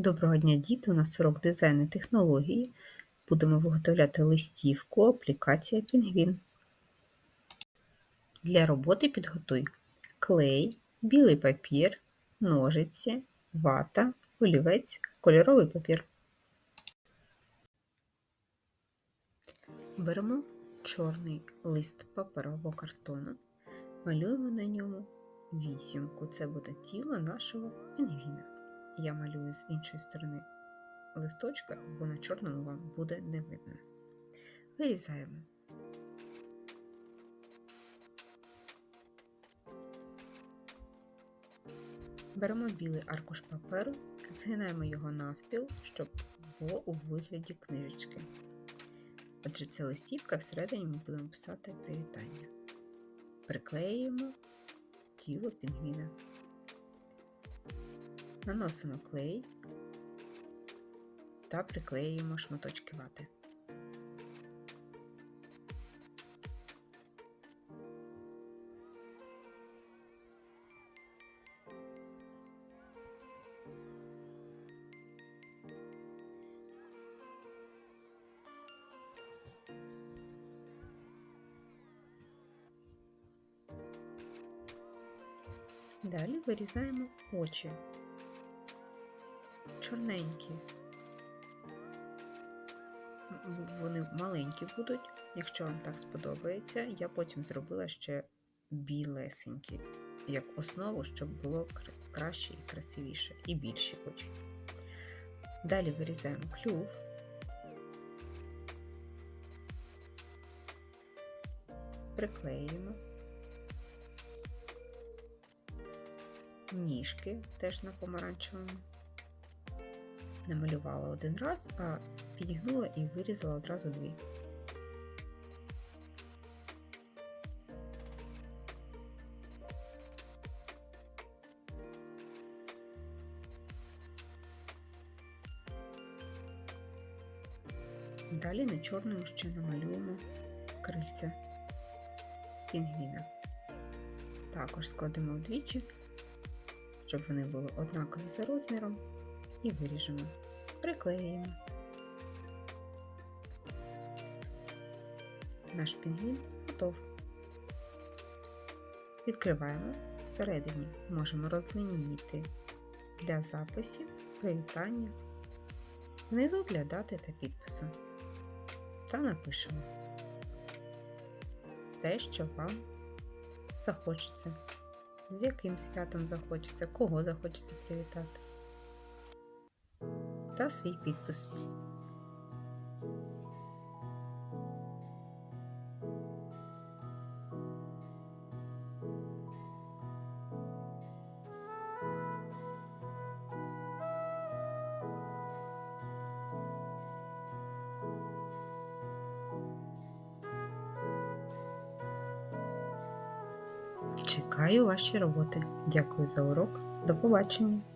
Доброго дня, діти! У нас урок дизайну технології. Будемо виготовляти листівку аплікація Пінгвін. Для роботи підготуй клей, білий папір, ножиці, вата, олівець, кольоровий папір. Беремо чорний лист паперового картону, малюємо на ньому вісімку. Це буде тіло нашого пінгвіна. Я малюю з іншої сторони листочка, бо на чорному вам буде не видно. Вирізаємо. Беремо білий аркуш паперу, згинаємо його навпіл, щоб було у вигляді книжечки. Отже, це листівка, всередині ми будемо писати привітання. Приклеюємо тіло пінгвіна. Наносимо клей та приклеюємо шматочки вати. Далі вирізаємо очі чорненькі. Вони маленькі будуть, якщо вам так сподобається. Я потім зробила ще білесенькі, як основу, щоб було краще і красивіше, і більші очі. Далі вирізаємо клюв. Приклеюємо. Ніжки теж на помаранчевому намалювала один раз, а підігнула і вирізала одразу дві. Далі на чорному ще намалюємо крильця пінгвіна. Також складемо вдвічі, щоб вони були однакові за розміром і виріжемо, приклеїмо. Наш пінгвін готов. Відкриваємо всередині, можемо розлиніти для записів, привітання, внизу для дати та підпису. Та напишемо те, що вам захочеться, з яким святом захочеться, кого захочеться привітати та свій підпис. Чекаю ваші роботи. Дякую за урок. До побачення!